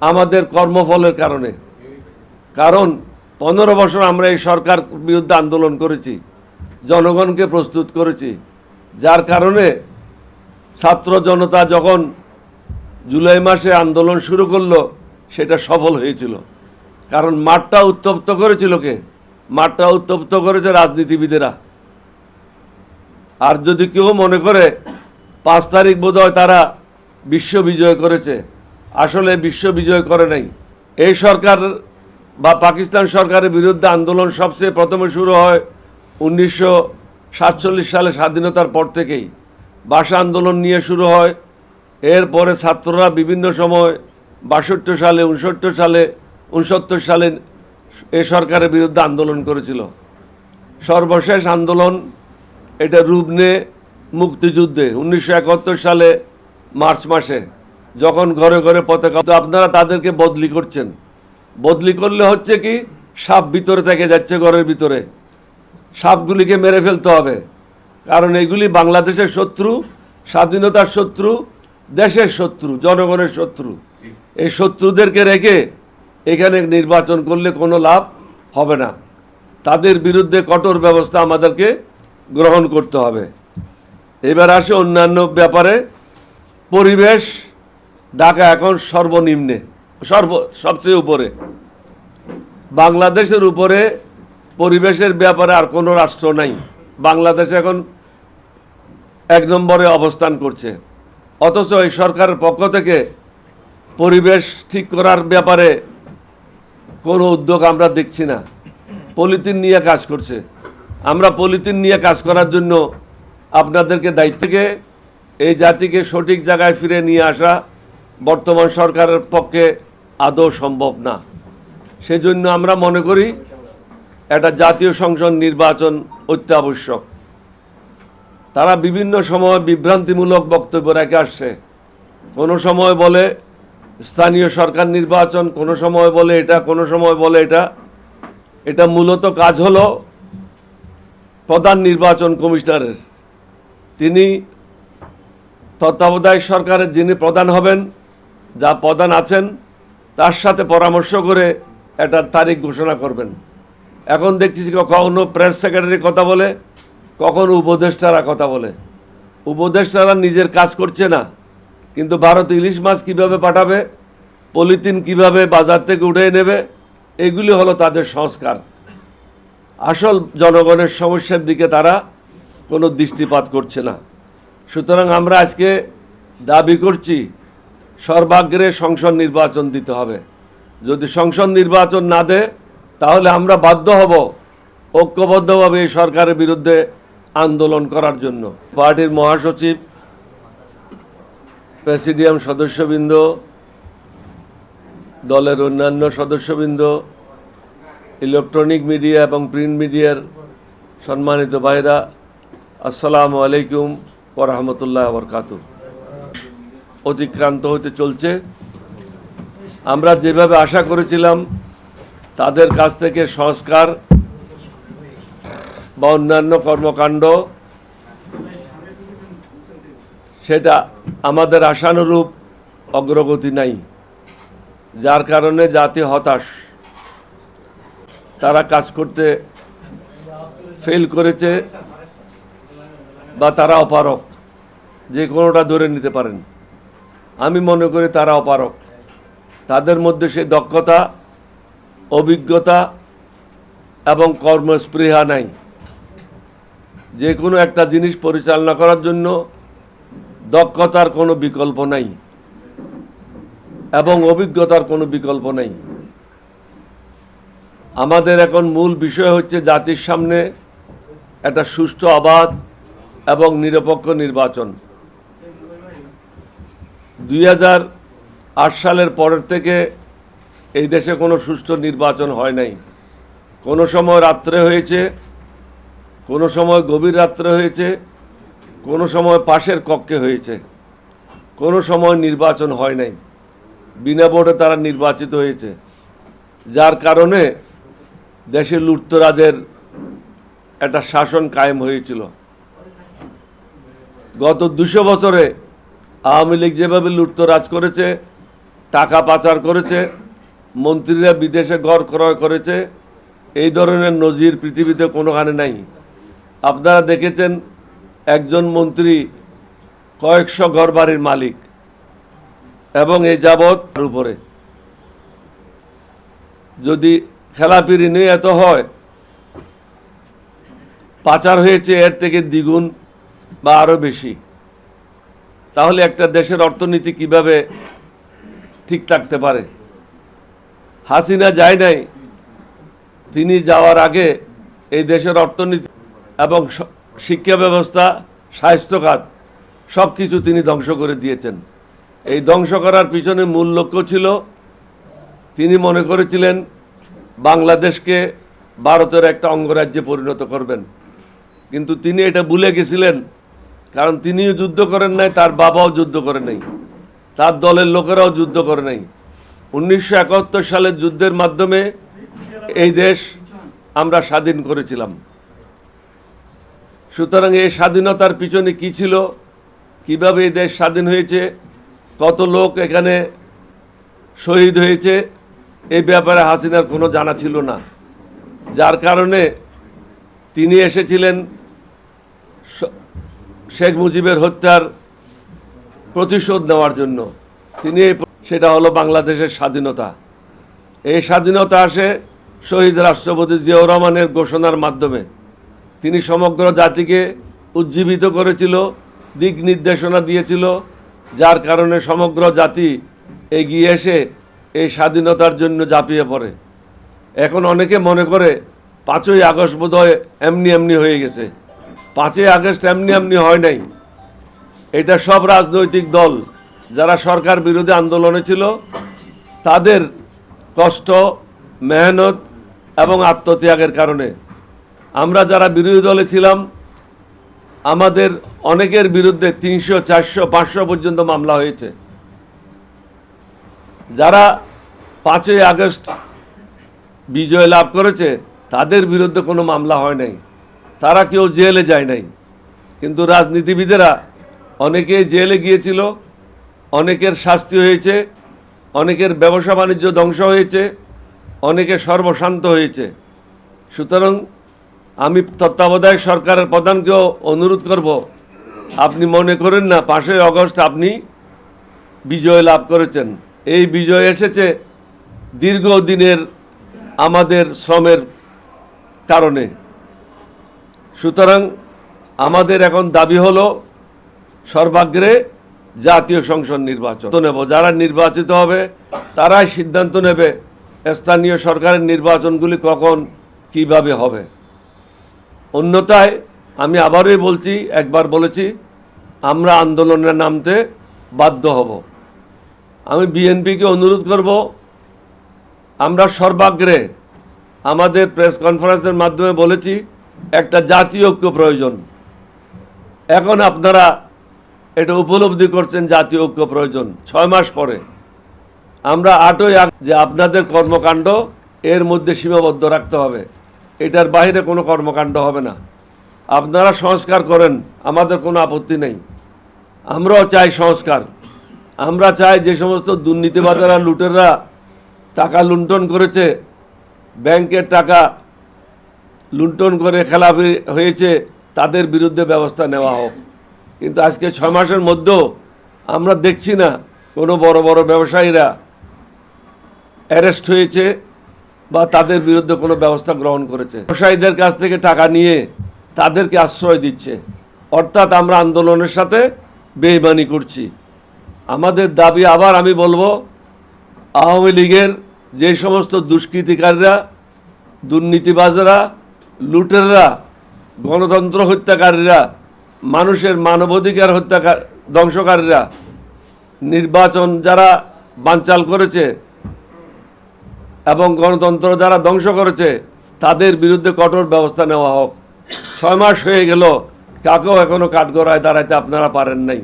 আমাদের কর্মফলের কারণে। কারণ পনেরো বছর আমরা এই সরকার বিরুদ্ধে আন্দোলন করেছি, জনগণকে প্রস্তুত করেছি, যার কারণে ছাত্র জনতা যখন জুলাই মাসে আন্দোলন শুরু করল, সেটা সফল হয়েছিল। কারণ মাঠটা উত্তপ্ত করেছিল কে? মাঠটা উত্তপ্ত করেছে রাজনীতিবিদেরা। আর যদি কেউ মনে করে পাঁচ তারিখ বোধহয় তারা বিশ্ব বিজয় করেছে আসলে বিশ্ব বিজয় করে নাই। এই সরকার বা পাকিস্তান সরকারের বিরুদ্ধে আন্দোলন সবচেয়ে প্রথমে শুরু হয় উনিশশো সাতচল্লিশ সালে স্বাধীনতার পর থেকেই। ভাষা আন্দোলন নিয়ে শুরু হয়। এরপরে ছাত্ররা বিভিন্ন সময় বাষট্টি সালে উনসত্তর সালে উনসত্তর সালে এ সরকারের বিরুদ্ধে আন্দোলন করেছিল। সর্বশেষ আন্দোলন এটা রূপ নিয়ে মুক্তিযুদ্ধে উনিশশো একাত্তর সালে মার্চ মাসে। যখন ঘরে ঘরে পতাকা, তো আপনারা তাদেরকে বদলি করছেন। বদলি করলে হচ্ছে কি, সাপ ভিতরে থেকে যাচ্ছে ঘরের ভিতরে। সাপগুলিকে মেরে ফেলতে হবে। কারণ এগুলি বাংলাদেশের শত্রু, স্বাধীনতার শত্রু, দেশের শত্রু, জনগণের শত্রু। এই শত্রুদেরকে রেখে এখানে নির্বাচন করলে কোনো লাভ হবে না। তাদের বিরুদ্ধে কঠোর ব্যবস্থা আমাদেরকে গ্রহণ করতে হবে। এবার আসে অন্যান্য ব্যাপারে। পরিবেশ ঢাকা এখন সর্বনিম্নে, সর্ব, সবচেয়ে উপরে। বাংলাদেশের উপরে পরিবেশের ব্যাপারে আর কোনো রাষ্ট্র নাই। বাংলাদেশ এখন এক নম্বরে অবস্থান করছে। অথচ এই সরকারের পক্ষ থেকে পরিবেশ ঠিক করার ব্যাপারে কোনো উদ্যোগ আমরা দেখছি না। পলিথিন নিয়ে কাজ করছে। আমরা পলিথিন নিয়ে কাজ করার জন্য আপনাদেরকে দায়িত্বকে এই জাতিকে সঠিক জায়গায় ফিরে নিয়ে আসা বর্তমান সরকারের পক্ষে আদৌ সম্ভব না। সেজন্য আমরা মনে করি একটা জাতীয় সংসদ নির্বাচন অত্যাবশ্যক। তারা বিভিন্ন সময় বিভ্রান্তিমূলক বক্তব্য রেখে আসছে। কোনো সময় বলে স্থানীয় সরকার নির্বাচন, কোনো সময় বলে এটা, কোনো সময় বলে এটা। এটা মূলত কাজ হলো প্রধান নির্বাচন কমিশনারের। তিনি তত্ত্বাবধায়ক সরকারের যিনি প্রধান হবেন যা প্রধান আছেন, তার সাথে পরামর্শ করে একটা তারিখ ঘোষণা করবেন। এখন দেখতেছি কখনো প্রেস সেক্রেটারি কথা বলে, কখনো উপদেষ্টারা কথা বলে। উপদেষ্টারা নিজের কাজ করছে না, কিন্তু ভারত ইলিশ মাছ কীভাবে পাঠাবে, পলিথিন কীভাবে বাজার থেকে উঠে নেবে, এগুলি হলো তাদের সংস্কার। আসল জনগণের সমস্যার দিকে তারা কোনো দৃষ্টিপাত করছে না। সুতরাং আমরা আজকে দাবি করছি সর্বাগ্রে সংসদ নির্বাচন দিতে হবে। যদি সংসদ নির্বাচন না দেয়, তাহলে আমরা বাধ্য হব ঐক্যবদ্ধভাবে এই সরকারের বিরুদ্ধে আন্দোলন করার জন্য। পার্টির মহাসচিব, প্রেসিডিয়াম সদস্যবৃন্দ, দলের অন্যান্য সদস্যবৃন্দ, ইলেকট্রনিক মিডিয়া এবং প্রিন্ট মিডিয়ার সম্মানিত ভাইরা, আসসালামু আলাইকুম ওরহামতুল্লাহ বরকাত অতিক্রান্ত হতে চলছে। আমরা যেভাবে আশা করেছিলাম, তাদের কাছ থেকে সংস্কার বা অন্যান্য কর্মকাণ্ড, সেটা আমাদের আশানুরূপ অগ্রগতি নাই। যার কারণে জাতি হতাশ। তারা কাজ করতে ফেল করেছে বা তারা অপারক যে কোনোটা ধরে নিতে পারেন। আমি মনে করি তারা অপারক। তাদের মধ্যে সেই দক্ষতা, অভিজ্ঞতা এবং কর্মস্পৃহা নাই। যে কোনো একটা জিনিস পরিচালনা করার জন্য দক্ষতার কোনো বিকল্প নাই এবং অভিজ্ঞতার কোনো বিকল্প নেই। আমাদের এখন মূল বিষয় হচ্ছে জাতির সামনে একটা সুষ্ঠু, অবাধ এবং নিরপেক্ষ নির্বাচন। দুই সালের পরের থেকে এই দেশে কোনো সুষ্ঠু নির্বাচন হয় নাই। কোনো সময় রাত্রে হয়েছে, কোনো সময় গভীর রাত্রে হয়েছে, কোনো সময় পাশের কক্ষে হয়েছে। কোনো সময় নির্বাচন হয় নাই। বিনা ভোটে তারা নির্বাচিত হয়েছে। যার কারণে দেশে লুটতরাজের একটা শাসন কায়েম হয়েছিল। গত দুশো বছরে আওয়ামী লীগ যেভাবে লুটতরাজ করেছে, টাকা পাচার করেছে, মন্ত্রীরা বিদেশে ঘর ক্রয় করেছে, এই ধরনের নজির পৃথিবীতে কোনোখানে নাই। আপনারা দেখেছেন একজন মন্ত্রী কয়েকশো ঘর বাড়ির মালিক এবং এই যাবৎ উপরে। যদি খেলাপি ঋণে এত হয়, পাচার হয়েছে এর থেকে দ্বিগুণ বা আরও বেশি। তাহলে একটা দেশের অর্থনীতি কীভাবে ঠিক থাকতে পারে? হাসিনা যায় নাই, তিনি যাওয়ার আগে এই দেশের অর্থনীতি এবং শিক্ষা ব্যবস্থা স্বাস্থ্য খাত সব কিছু তিনি ধ্বংস করে দিয়েছেন। এই ধ্বংস করার পিছনে মূল লক্ষ্য ছিল, তিনি মনে করেছিলেন বাংলাদেশকে ভারতের একটা অঙ্গরাজ্যে পরিণত করবেন। কিন্তু তিনি এটা ভুলে গেছিলেন কারণ তিনিও যুদ্ধ করেন নাই, তার বাবাও যুদ্ধ করে নাই। তার দলের লোকেরাও যুদ্ধ করে নাই। উনিশশো একাত্তর সালের যুদ্ধের মাধ্যমে এই দেশ আমরা স্বাধীন করেছিলাম। সুতরাং এই স্বাধীনতার পিছনে কি ছিল? কীভাবে এই দেশ স্বাধীন হয়েছে? কত লোক এখানে শহীদ হয়েছে? এই ব্যাপারে হাসিনার কোনো জানা ছিল না। যার কারণে তিনি এসেছিলেন শেখ মুজিবের হত্যার প্রতিশোধ নেওয়ার জন্য তিনি সেটা হলো বাংলাদেশের স্বাধীনতা। এই স্বাধীনতা আসে শহীদ রাষ্ট্রপতি জিয়াউর রহমানের ঘোষণার মাধ্যমে। তিনি সমগ্র জাতিকে উজ্জীবিত করেছিল, দিক নির্দেশনা দিয়েছিল, যার কারণে সমগ্র জাতি এগিয়ে এসে এই স্বাধীনতার জন্য ঝাঁপিয়ে পড়ে। এখন অনেকে মনে করে পাঁচই আগস্ট বোধহয় এমনি এমনি হয়ে গেছে। পাঁচই আগস্ট এমনি এমনি হয় নাই। এটা সব রাজনৈতিক দল, যারা সরকার বিরোধী আন্দোলনে ছিল, তাদের কষ্ট, মেহনত এবং আত্মত্যাগের কারণে। আমরা যারা বিরোধী দলে ছিলাম, আমাদের অনেকের বিরুদ্ধে তিনশো, চারশো, পাঁচশো পর্যন্ত মামলা হয়েছে। যারা পাঁচই আগস্ট বিজয় লাভ করেছে, তাদের বিরুদ্ধে কোনো মামলা হয় নাই। তারা কেউ জেলে যায় নাই। কিন্তু রাজনীতিবিদেরা অনেকে জেলে গিয়েছিল, অনেকের শাস্তি হয়েছে, অনেকের ব্যবসা বাণিজ্য ধ্বংস হয়েছে, অনেকে সর্বশান্ত হয়েছে। সুতরাং আমি তত্ত্বাবধায়ক সরকারের প্রধানকেও অনুরোধ করব, আপনি মনে করেন না পাঁচই অগস্ট আপনি বিজয় লাভ করেছেন। এই বিজয় এসেছে দীর্ঘদিনের আমাদের শ্রমের কারণে। সুতরাং আমাদের এখন দাবি হলো সর্বাগ্রে জাতীয় সংসদ নির্বাচন তো নেব। যারা নির্বাচিত হবে, তারাই সিদ্ধান্ত নেবে স্থানীয় সরকারের নির্বাচনগুলি কখন কীভাবে হবে। অন্যথায় আমি আবারই বলছি, একবার বলেছি, আমরা আন্দোলনে নামতে বাধ্য হব। আমি বিএনপিকে অনুরোধ করব, আমরা সর্বাগ্রে আমাদের প্রেস কনফারেন্সের মাধ্যমে বলেছি একটা জাতীয় ঐক্য প্রয়োজন। এখন আপনারা এটা উপলব্ধি করছেন জাতীয় ঐক্য প্রয়োজন, ছয় মাস পরে। আমরা আটই যে আপনাদের কর্মকাণ্ড, এর মধ্যে সীমাবদ্ধ রাখতে হবে। এটার বাইরে কোনো কর্মকাণ্ড হবে না। আপনারা সংস্কার করেন, আমাদের কোনো আপত্তি নেই। আমরাও চাই সংস্কার। আমরা চাই যে সমস্ত দুর্নীতিবাজারা লুটেররা টাকা লুণ্ঠন করেছে, ব্যাংকের টাকা লুণ্ঠন করে খেলাপি হয়েছে, তাদের বিরুদ্ধে ব্যবস্থা নেওয়া হোক। কিন্তু আজকে ছয় মাসের মধ্যেও আমরা দেখছি না কোনো বড় বড় ব্যবসায়ীরা অ্যারেস্ট হয়েছে বা তাদের বিরুদ্ধে কোনো ব্যবস্থা গ্রহণ করেছে। ব্যবসায়ীদের কাছ থেকে টাকা নিয়ে তাদেরকে আশ্রয় দিচ্ছে। অর্থাৎ আমরা আন্দোলনের সাথে বেইমানি করছি। আমাদের দাবি আবার আমি বলব, আওয়ামী লীগের যে সমস্ত দুষ্কৃতিকারীরা, দুর্নীতিবাজরা লুটেররা, গণতন্ত্র হত্যাকারীরা, মানুষের মানবাধিকার হত্যাকার, ধ্বংসকারীরা, নির্বাচন যারা বানচাল করেছে এবং গণতন্ত্র যারা ধ্বংস করেছে, তাদের বিরুদ্ধে কঠোর ব্যবস্থা নেওয়া হোক। ছয় মাস হয়ে গেল, কাকেও এখনও কাঠগড়ায় দাঁড়াইতে আপনারা পারেন নাই।